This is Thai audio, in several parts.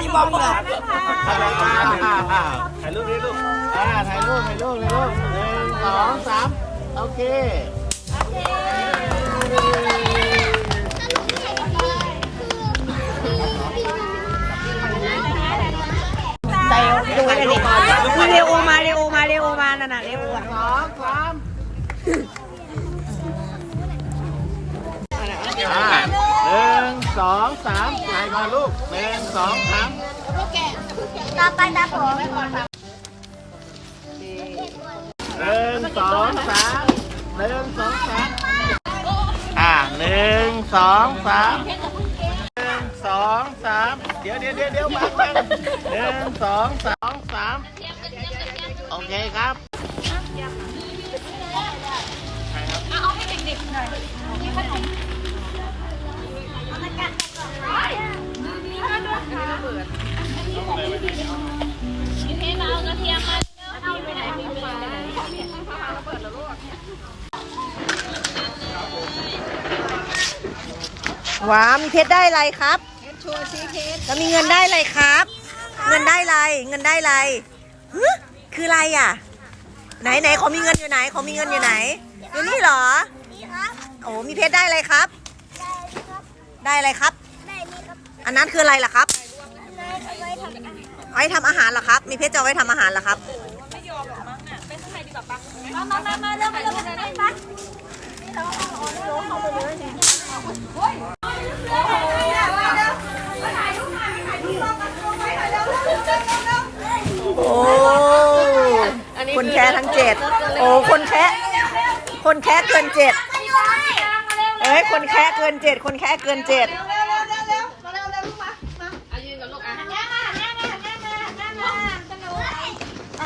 ดีบอมเลยถ่ายรูปนี้ลูกอ่าถ่ายรูปถ่ายรูปถ่ายรูปหนึ่งสองสามโอเคใส่ดูเลยดิมีเรโอมาเรโอมาเรโอมานั่นน่ะเรโออะ สองสามถ่ายก่อนลูกหนึ่งสองสามต่อไปตาผมหนึ่งสองสามหนึ่งสองสามอ่าหนึ่งสองสามหนึ่งสองสามเดี๋ยวเดี๋ยวเดี๋ยวเดี๋ยวบังบังหนึ่งสองสองสามโอเคครับใครครับ ว้ามีเพชรได้อะไรครับชว์ซีเพชรแล้วมีเงินได้อะไรครับ เงินได้อะไร เงินได้อะไรฮึคืออะไรอะ ไหนไหนเขอมีเงินอยู่ไหนเขอมีเงินอยู่ไหนอยู่นี่เหรอโอ้มีเพชรได้อะไรครับ ได้ได้อะไรครับ อันนั้นคืออะไรล่ะครับ เอาไว้ทำอาหารเอาไว้ทำอาหารเหรอครับ มีเพชรจะเอาไว้ทำอาหารเหรอครับ มามามามาเร็วมาเร็วมาเร็วมาโอ้ คนแค่ทั้งเจ็ดโอ้ คนแค่คนแค่เกินเจ็ดเอ้ย คนแค่เกินเจ็ดคนแค่เกินเจ็ด เ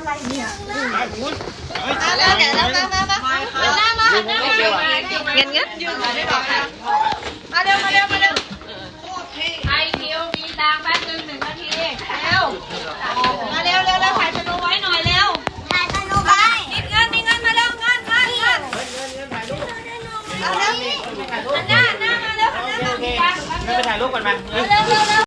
งี้ยเงี้ยไอคิวมีตังค์แป๊บนึงหนึ่งนาทีเร็วมาเร็วเร็วเร็วถ่ายสโนไว้หน่อยเร็วถ่ายสนุกไปมีเงินมีเงินมาเร็วเงินเงินเงินเอาเร็วหันหน้าหันหน้ามาเร็วหันหน้ามามีตังค์ไม่ไปถ่ายรูปก่อนไหมเร็วเร็วเร็ว